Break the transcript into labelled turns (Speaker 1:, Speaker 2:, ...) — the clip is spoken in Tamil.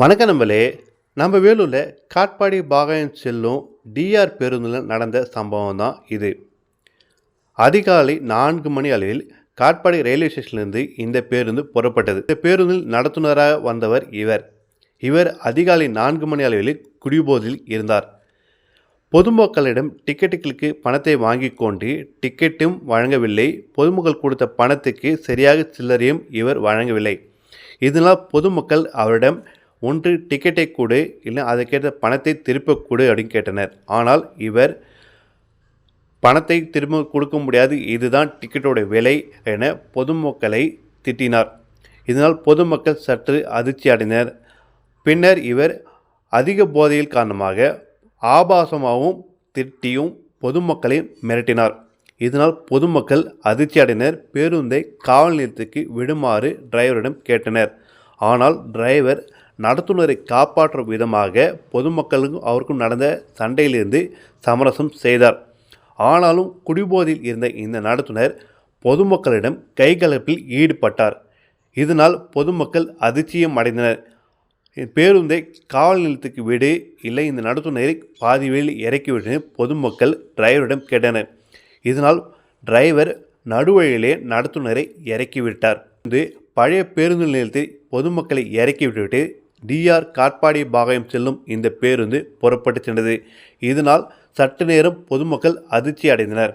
Speaker 1: வணக்க நம்பளே நம்ம வேலூரில் காட்பாடி பாகாயம் செல்லும் டிஆர் பேருந்தில் நடந்த சம்பவம் தான் இது. அதிகாலை நான்கு மணி அளவில் காட்பாடி ரயில்வே ஸ்டேஷன்லேருந்து இந்த பேருந்து புறப்பட்டது. இந்த பேருந்தில் நடத்துனராக வந்தவர் இவர். இவர் அதிகாலை நான்கு மணி அளவில் குடிபோதில் இருந்தார். பொதுமக்களிடம் டிக்கெட்டுகளுக்கு பணத்தை வாங்கி கொண்டு டிக்கெட்டும் வழங்கவில்லை. பொதுமக்கள் கொடுத்த பணத்துக்கு சரியாக சில்லறையும் இவர் வழங்கவில்லை. இதனால் பொதுமக்கள் அவரிடம் ஒன்று டிக்கெட்டை கொடு இல்லை அதற்கேற்ற பணத்தை திருப்ப கொடு அப்படின்னு கேட்டனர். ஆனால் இவர் பணத்தை திரும்ப கொடுக்க முடியாது இதுதான் டிக்கெட்டோட விலை என பொதுமக்களை திட்டினார். இதனால் பொதுமக்கள் சற்று அதிர்ச்சி அடைந்தனர். பின்னர் இவர் அதிக போதையில் காரணமாக ஆபாசமாகவும் திட்டியும் பொதுமக்களை மிரட்டினார். இதனால் பொதுமக்கள் அதிர்ச்சி அடைந்தனர். பேருந்தை காவல் நிலையத்துக்கு விடுமாறு டிரைவரிடம் கேட்டனர். ஆனால் டிரைவர் நடத்துனரை காப்பாற்றும் விதமாக பொதுமக்களுக்கும் அவருக்கும் நடந்த சண்டையிலிருந்து சமரசம் செய்தார். ஆனாலும் குடிபோதையில் இருந்த இந்த நடத்துனர் பொதுமக்களிடம் கைகலப்பில் ஈடுபட்டார். இதனால் பொதுமக்கள் அதிர்ச்சியம் அடைந்தனர். பேருந்தை காவல் நிலையத்துக்கு விடு இல்லை இந்த நடத்துனரை பாதி வழியில் இறக்கிவிட்டு பொதுமக்கள் டிரைவரிடம் கேட்டனர். இதனால் டிரைவர் நடுவழியிலே நடத்துனரை இறக்கிவிட்டார் இது பழைய பேருந்து நிலையத்தில் பொதுமக்களை இறக்கிவிட்டுவிட்டு டிஆர் காட்பாடி பாகயம் செல்லும் இந்த பேருந்து புறப்பட்டு சென்றது இதனால் சற்று நேரம் பொதுமக்கள் அதிர்ச்சி அடைந்தனர்